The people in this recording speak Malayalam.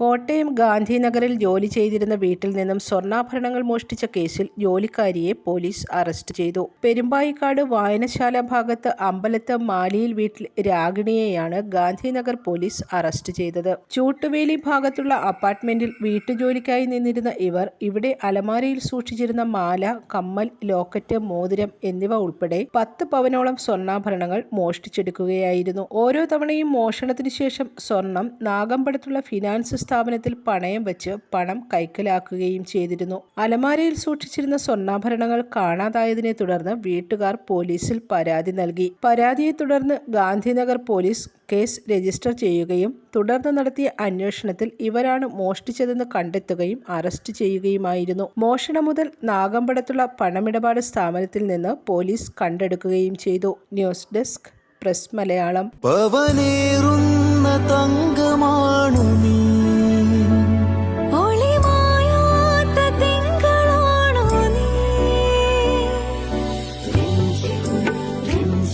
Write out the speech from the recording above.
കോട്ടയം ഗാന്ധിനഗറിൽ ജോലി ചെയ്തിരുന്ന വീട്ടിൽ നിന്നും സ്വർണാഭരണങ്ങൾ മോഷ്ടിച്ച കേസിൽ ജോലിക്കാരിയെ പോലീസ് അറസ്റ്റ് ചെയ്തു. പെരുമ്പായിക്കാട് വായനശാല ഭാഗത്ത് അമ്പലത്ത് മാലിയിൽ വീട്ടിൽ രാഗിണിയെയാണ് ഗാന്ധിനഗർ പോലീസ് അറസ്റ്റ് ചെയ്തത്. ചൂട്ടുവേലി ഭാഗത്തുള്ള അപ്പാർട്ട്മെന്റിൽ വീട്ടുജോലിക്കായി നിന്നിരുന്ന ഇവർ ഇവിടെ അലമാരയിൽ സൂക്ഷിച്ചിരുന്ന മാല കമ്മൽ ലോക്കറ്റ് മോതിരം എന്നിവ ഉൾപ്പെടെ പത്ത് പവനോളം സ്വർണാഭരണങ്ങൾ മോഷ്ടിച്ചെടുക്കുകയായിരുന്നു. ഓരോ തവണയും മോഷണത്തിനു ശേഷം സ്വർണം നാഗമ്പടത്തുള്ള ഫിനാൻസ് സ്ഥാപനത്തിൽ പണയം വെച്ച് പണം കൈക്കലാക്കുകയും ചെയ്തിരുന്നു. അലമാരയിൽ സൂക്ഷിച്ചിരുന്ന സ്വർണാഭരണങ്ങൾ കാണാതായതിനെ തുടർന്ന് വീട്ടുകാർ പോലീസിൽ പരാതി നൽകി. പരാതിയെ തുടർന്ന് ഗാന്ധിനഗർ പോലീസ് കേസ് രജിസ്റ്റർ ചെയ്യുകയും തുടർന്ന് നടത്തിയ അന്വേഷണത്തിൽ ഇവരാണ് മോഷ്ടിച്ചതെന്ന് കണ്ടെത്തുകയും അറസ്റ്റ് ചെയ്യുകയുമായിരുന്നു. മോഷണം മുതൽ നാഗമ്പടത്തുള്ള പണമിടപാട് സ്ഥാപനത്തിൽ നിന്ന് പോലീസ് കണ്ടെടുക്കുകയും ചെയ്തു. News desk press Malayalam. പവനേറുന്ന